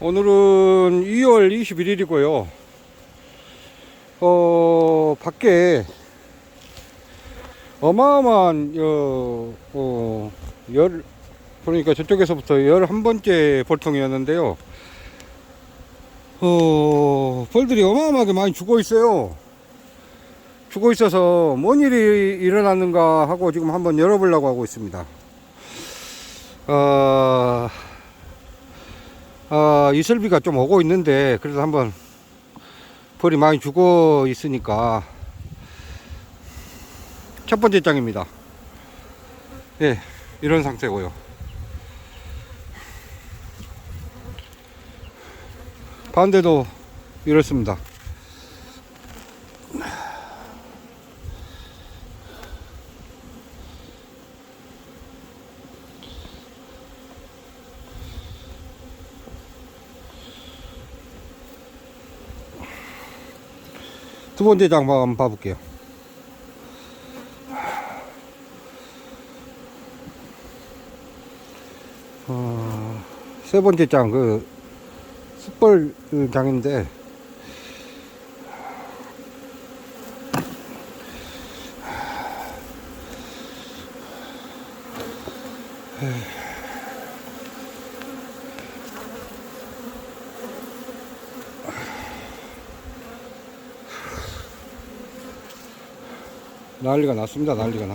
오늘은 2월 21일이고요. 어, 밖에 어마어마한, 어, 어, 열, 그러니까 저쪽에서부터 11번째 볼통이었는데요. 어, 벌들이 어마어마하게 많이 죽어 있어요. 죽어 있어서 뭔 일이 일어났는가 하고 지금 한번 열어보려고 하고 있습니다. 어, 아, 이슬비가 좀 오고 있는데, 그래도 한번, 벌이 많이 죽어 있으니까, 첫 번째 장입니다. 예, 이런 상태고요. 반대도 이렇습니다. 두 번째 장 한번 봐볼게요. 어, 세 번째 장, 그, 숯벌 그 장인데, 난리가 났습니다. 난리가 나.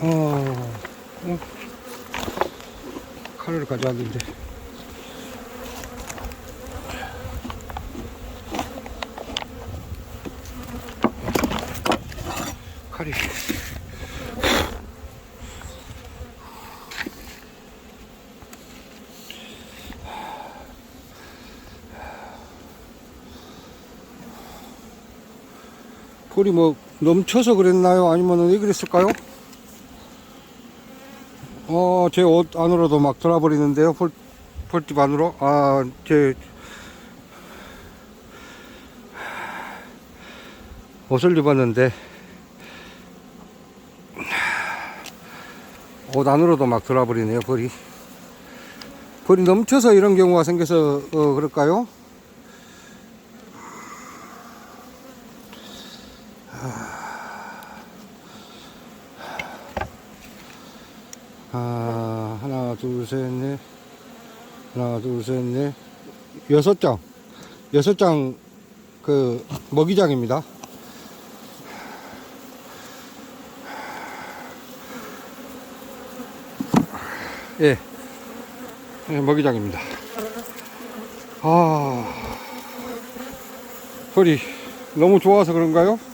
어, 어. 칼을 가져왔는데. 칼이. 볼이 뭐 넘쳐서 그랬나요? 아니면 왜 그랬을까요? 어, 제 옷 안으로도 막 들어버리는데요. 폴, 폴집 안으로. 아, 제 옷을 입었는데 옷 안으로도 막 들어버리네요. 벌이. 벌이 넘쳐서 이런 경우가 생겨서 어, 그럴까요? 아, 하나, 둘, 셋, 넷. 하나, 둘, 셋, 넷. 여섯 장. 여섯 장, 그, 먹이장입니다. 예. 예, 먹이장입니다. 아, 소리 너무 좋아서 그런가요?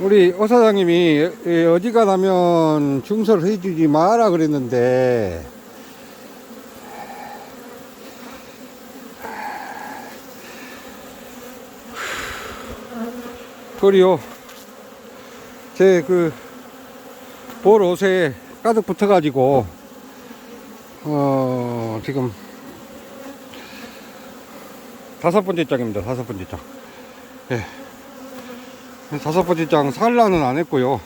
우리 오 사장님이 예, 어디가 나면 중설 해주지 마라 그랬는데 그리요 제 그 볼 옷에 가득 붙어 가지고 어 지금 다섯 번째 장입니다 다섯 번째 장 예. 다섯 번째 장 산란은 안 했고요.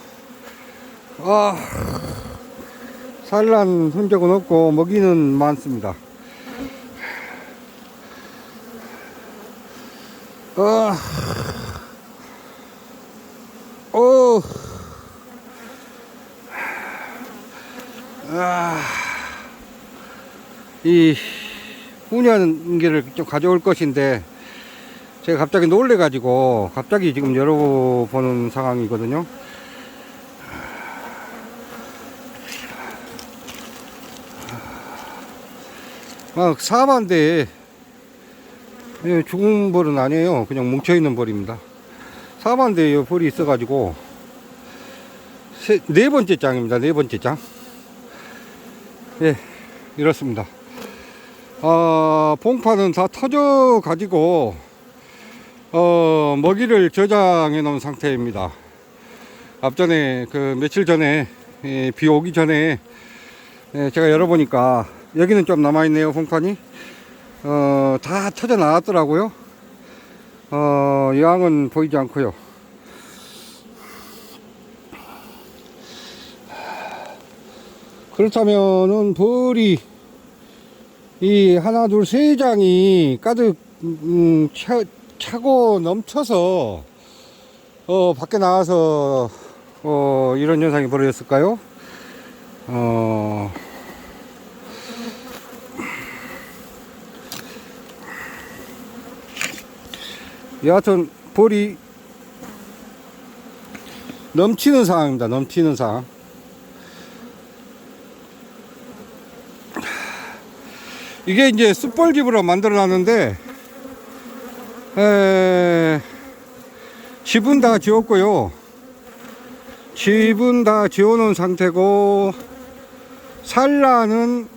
아, 산란 흔적은 없고 먹이는 많습니다. 아, 오, 아, 이 훈연기를 좀 가져올 것인데 제가 갑자기 놀래가지고 갑자기 지금 열어보는 상황이거든요. 막 사반대에 예, 죽은 벌은 아니에요. 그냥 뭉쳐있는 벌입니다. 사반대에 벌이 있어가지고 세, 네 번째 장입니다. 네 번째 장. 예, 이렇습니다. 아, 봉파는 다 터져 가지고 어, 먹이를 저장해 놓은 상태입니다. 앞전에 그 며칠 전에 예, 비 오기 전에 예, 제가 열어보니까 여기는 좀 남아있네요 홍판이. 어, 다 터져 나왔더라고요. 어, 양은 보이지 않고요. 그렇다면은 벌이 이 하나 둘 세 장이 가득 음, 차, 차고 넘쳐서 어 밖에 나와서 어 이런 현상이 벌어졌을까요? 어 여하튼 볼이 넘치는 상황입니다. 넘치는 상황. 이게 이제 숯벌집으로 만들어 놨는데 에, 집은 다 지었고요. 집은 다 지어놓은 상태고 산라는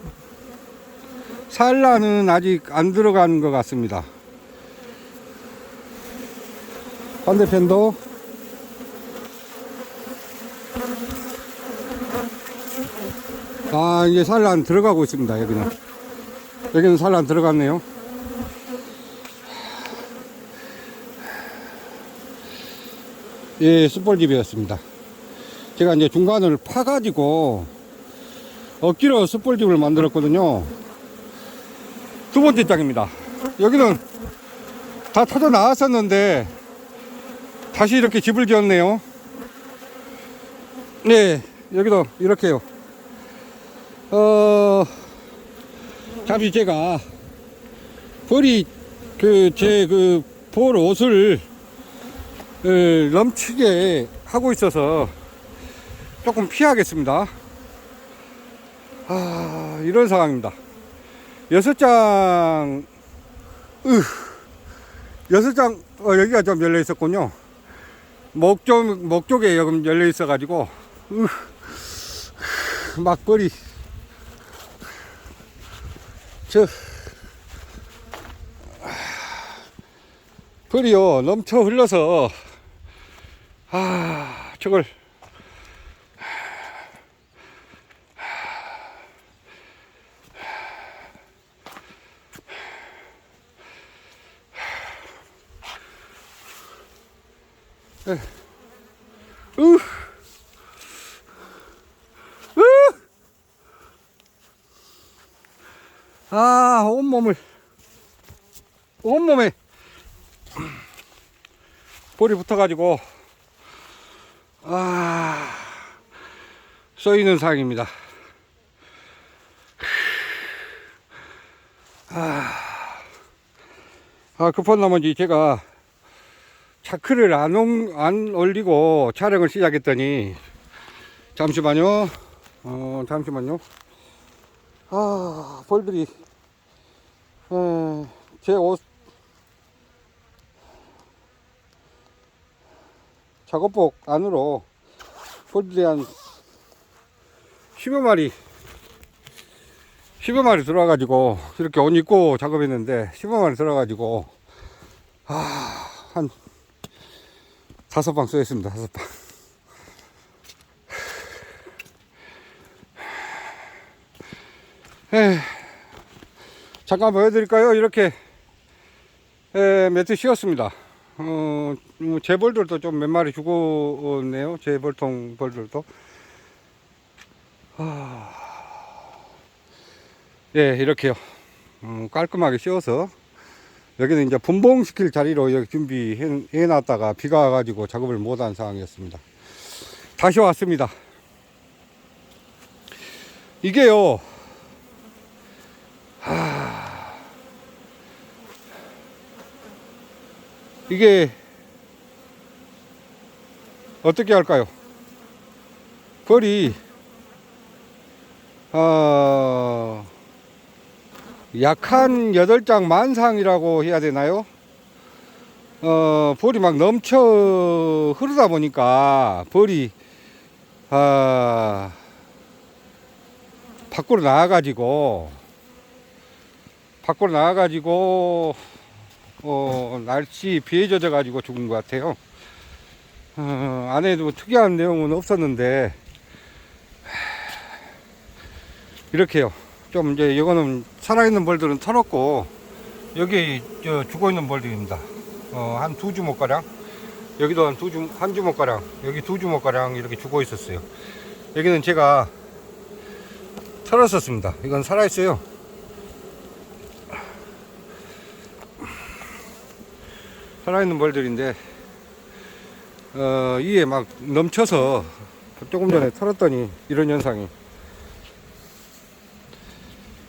산라는 아직 안 들어간 것 같습니다. 반대편도 아 이제 산란 들어가고 있습니다 여기는 여기는 산란 들어갔네요 예 숯벌집이었습니다. 제가 이제 중간을 파가지고 억지로 숯벌집을 만들었거든요. 두 번째 장입니다. 여기는 다 터져 나왔었는데 다시 이렇게 집을 지었네요. 네 여기도 이렇게요. 어 잠시 제가 벌이 그 제 그 볼 옷을 어, 넘치게 하고 있어서 조금 피하겠습니다. 아 이런 상황입니다. 여섯 장, 으, 여섯 장 어, 여기가 좀 열려 있었군요. 목쪽 목 쪽에 여기 열려 있어가지고 으, 막벌이 저 벌이요 넘쳐 흘러서 아 저걸 에. 으. 으. 아, 온몸을, 온몸에 볼이 붙어 가지고, 쏘이는 상황입니다. 아, 아, 급한 나머지 제가 차크를 안, 옮- 안 올리고 촬영을 시작했더니, 잠시만요. 어, 잠시만요. 아, 벌들이, 어, 제 옷, 작업복 안으로 벌들이 한 10여 마리, 10여 마리 들어와가지고, 이렇게 옷 입고 작업했는데, 10여 마리 들어와가지고, 아, 한, 다섯 방 쏘였습니다, 다섯 방. 에 잠깐 보여드릴까요? 이렇게 에, 매트 씌웠습니다. 어, 뭐 재벌들도 좀 몇 마리 죽었네요. 재벌통 벌들도. 아, 예, 이렇게요. 음, 깔끔하게 씌워서 여기는 이제 분봉시킬 자리로 여기 준비해 해 놨다가 비가 와가지고 작업을 못한 상황이었습니다. 다시 왔습니다. 이게요. 이게 어떻게 할까요? 벌이 어, 약한 8장 만상이라고 해야 되나요? 어, 벌이 막 넘쳐 흐르다 보니까 벌이 아, 밖으로 나와가지고 밖으로 나와가지고 어, 날씨 비에 젖어 가지고 죽은 것 같아요. 어, 안에도 특이한 내용은 없었는데 이렇게요. 좀 이제 이거는 살아있는 벌들은 털었고 여기 저 죽어 있는 벌들입니다. 어, 한 두 주먹 가량 여기도 한 두 주 한 주먹 가량 여기 두 주먹 가량 이렇게 죽어 있었어요. 여기는 제가 털었었습니다. 이건 살아 있어요. 살아있는 벌들인데 어, 이에 막 넘쳐서 조금 전에 네. 털었더니 이런 현상이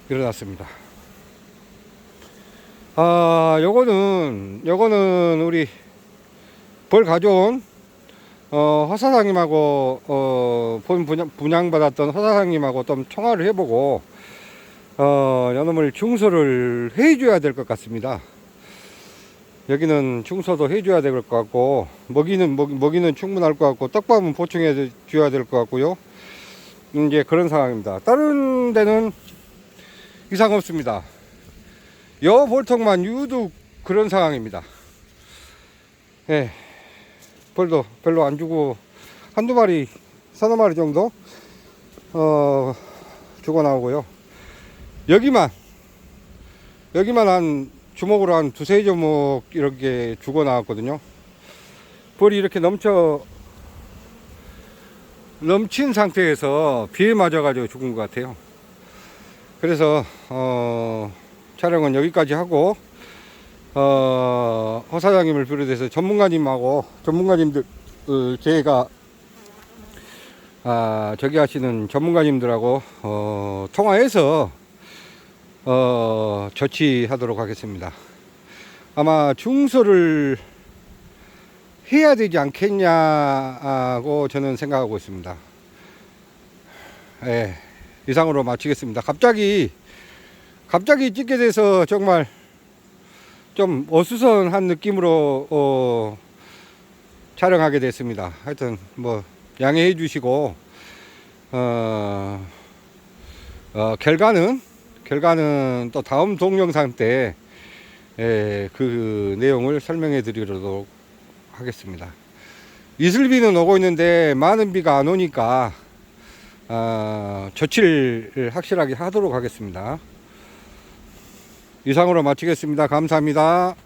일어났습니다. 아, 요거는 요거는 우리 벌 가져온 어, 허사장님하고 어, 본 분양, 분양받았던 허사장님하고 좀 통화를 해보고 어, 요놈을 중소를 해줘야 될 것 같습니다. 여기는 중소도 해줘야 될 것 같고 먹이는 먹, 먹이는 충분할 것 같고 떡밥은 보충해 줘야 될 것 같고요. 이제 그런 상황입니다. 다른 데는 이상 없습니다. 여 볼통만 유독 그런 상황입니다. 예. 벌도 별로 안 주고 한두 마리, 서너 마리 정도 어, 죽어 나오고요. 여기만 여기만 한 주먹으로 한 두세 주먹 이렇게 죽어 나왔거든요. 벌이 이렇게 넘쳐 넘친 상태에서 비에 맞아가지고 죽은 것 같아요. 그래서 어, 촬영은 여기까지 하고 어, 허 사장님을 비롯해서 전문가님하고 전문가님들 어, 제가 아, 저기 하시는 전문가님들하고 어, 통화해서 어, 조치하도록 하겠습니다. 아마 중소를 해야 되지 않겠냐고 저는 생각하고 있습니다. 예, 이상으로 마치겠습니다. 갑자기 갑자기 찍게 돼서 정말 좀 어수선한 느낌으로 어, 촬영하게 됐습니다. 하여튼 뭐 양해해 주시고 어, 어, 결과는 결과는 또 다음 동영상 때 예, 그 내용을 설명해 드리도록 하겠습니다. 이슬비는 오고 있는데 많은 비가 안 오니까 어, 조치를 확실하게 하도록 하겠습니다. 이상으로 마치겠습니다. 감사합니다.